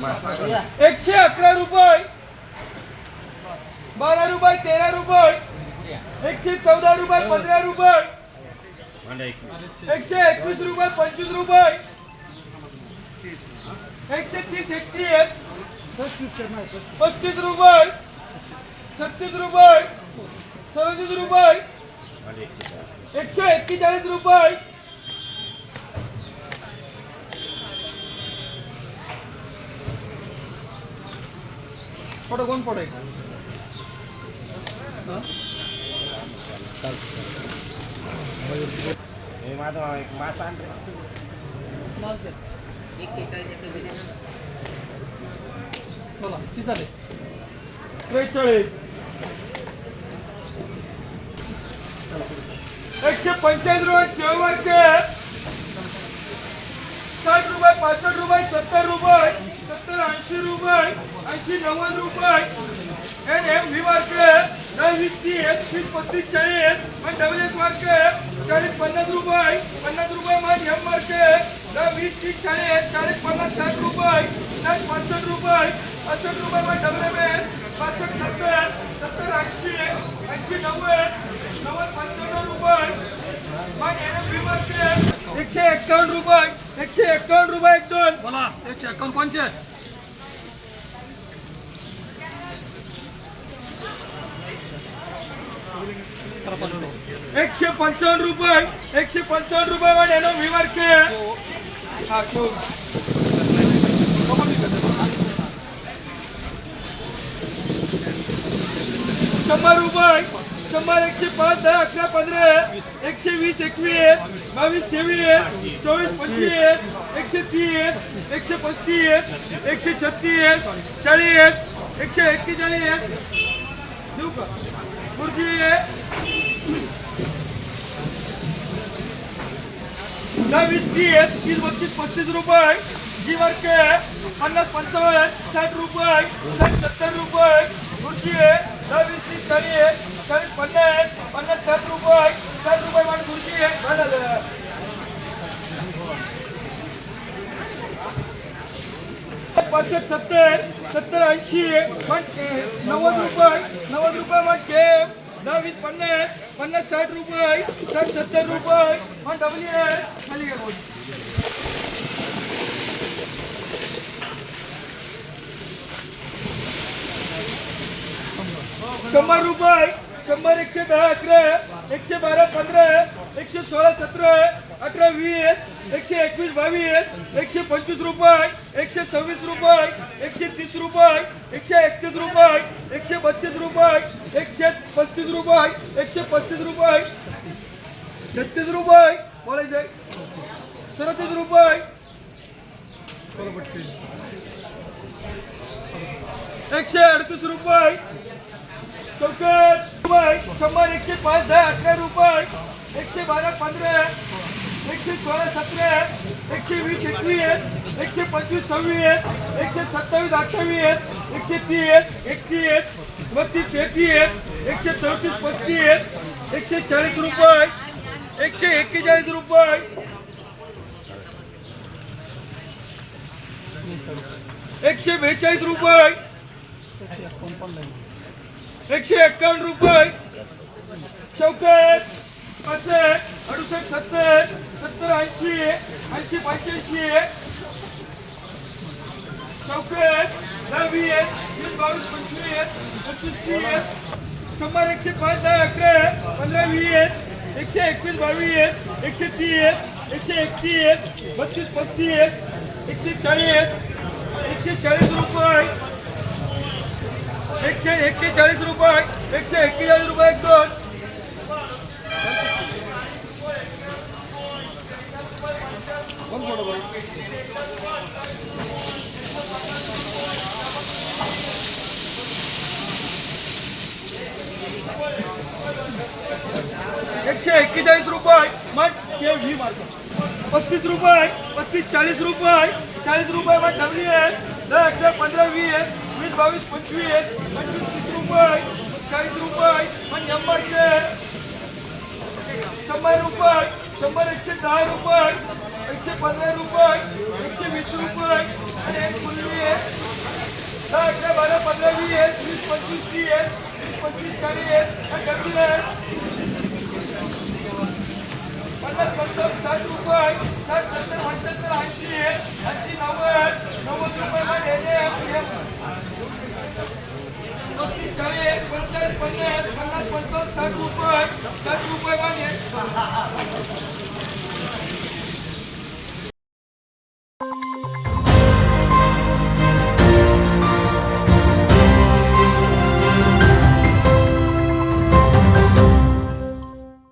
एकशे अकरा रुपये. बारा रुपये तेरा रुपये. एकशे चौदा रुपये पंधरा रुपये. एकशे एकवीस रुपये पंचवीस रुपये. एकशे तीस एकतीस. पस्तीस रुपये. छत्तीस रुपये. सदतीस रुपये. एकशे एक्केचाळीस रुपये. फोटो कोण फोटो आहे? माझा एक मासा आणते बोला किती झाले त्रेचाळीस. एकशे पंच्याऐंशी रुपये केळवरचे साठ रुपये पासष्ट रुपये सत्तर रुपये सत्तर ऐंशी रुपये. ऐंशी नव्वद रुपये. एन एम व्ही मार्के दहा वीस तीस वीस पस्तीस चाळीस. मग डबल एस मार्के चाळीस पन्नास रुपये. पन्नास रुपये मग एम मार्के दहा वीस तीस चाळीस चाळीस पन्नास साठ रुपये. साठ पासष्ट रुपये. पासष्ट रुपये मग डबल एम एस पासष्ट सत्तर सत्तर ऐंशी ऐंशी नव्वद नव्वद पंच्याण्णव रुपये. मग एन एम व्ही मार्के एकशे एक्कावन्न रुपये. एकशे एक्कावन्न रुपये एक दोन. बोला एकशे एक्कावन्न एकशे पंचावन्न रुपये एकशे पंचावन्न रुपये वाढ आहे ना मी के। हा शंभर रुपये शंभर एकशे पाच दहा अकरा पंधरा एकशे वीस एकवीस बावीस तेवीस चोवीस पंचवीस एकशे तीस एकशे पस्तीस एकशे छत्तीस चाळीस एकशे एक्केचाळीस। देऊ का? खुर्ची दहा तीस बत्तीस पस्तीस रुपये. जी वर्क आहे. पन्नास पंचावन्न साठ रुपये. साठ सत्तर रुपये. खुर्ची आहे दहा वीस तीस चाळीस चाळीस पन्नास पन्नास साठ रुपये. साठ रुपये माझी खुर्ची आहे काय झालं. पासष्ट सत्तर. सत्तर ऐंशी नव्वद रुपये नव्वद रुपये मग दहा वीस पन्नास पन्नास साठ रुपये साठ सत्तर रुपये मग डबल खाली घ्या बोल. शंभर रुपये शंभर एकशे दहा अकरा एकशे बारा पंधरा एकशे सोळा सतरा अठरा वीस एकशे एकवीस बावीस एकशे पंचवीस रुपये एकशे सव्वीस रुपये एकशे तीस रुपये एकशे एकतीस रुपये एकशे बत्तीस रुपये एकशे पस्तीस रुपये एकशे पस्तीस रुपये छत्तीस रुपये बोलायचे सदतीस रुपये. एकशे अडतीस रुपये. चौकट रुपये. शंभर एकशे पाच दहा अकरा रुपये. एकशे बारा पंधरा. एकशे सोळा सतरा एकशे वीस एकवीस एकशे पंचवीस सव्वीस एकशे सत्तावीस अठ्ठावीस एकशे तीस एकतीस बत्तीस तेहतीस एकशे चौतीस पस्तीस एकशे चाळीस रुपये एकशे एक्केचाळीस रुपये. एकशे बेचाळीस रुपये. एकशे एक्कावन्न रुपये. चौकट पासष्ट अडुसष्ट सत्तर सत्तर ऐंशी ऐंशी पंच्याऐंशी. चौकस दहा वीस वीस बावीस पंचवीस पंचवीस तीस. शंभर एकशे पाच दहा अकरा पंधरा वीस. एकशे एकवीस बावीस. एकशे तीस एकशे एकतीस बत्तीस पस्तीस. एकशे चाळीस एकशे चाळीस रुपये. एकशे एक्केचाळीस रुपये एकशे एक्केचाळीस रुपये एक दोन कोण फोटो बरं? एकशे एक्केचाळीस रुपये. मग ठेव ही मार्क. पस्तीस रुपये. पस्तीस चाळीस रुपये. चाळीस रुपये मग ठेवली आहे. दहा अकरा पंधरा वीस वीस बावीस पंचवीस पंचवीस तीस रुपये. चाळीस रुपये. मग शंभरचे शंभर रुपये. शंभर एकशे दहा रुपये. एकशे पंधरा रुपये. एकशे वीस रुपये. आणि एक फुलवी आहे. दहा अकरा बारा पंधरा वीस वीस पंचवीस ती आहे. पंचवीस चाळीस पन्नास पंचावन्न साठ रुपये साठ सत्तर पंच्याहत्तर ऐंशी ऐंशी नव्वद नव्वद रुपये मध्ये पस्तीस चाळीस पंचाळीस पन्नास पन्नास पंचावन्न साठ रुपये साठ रुपये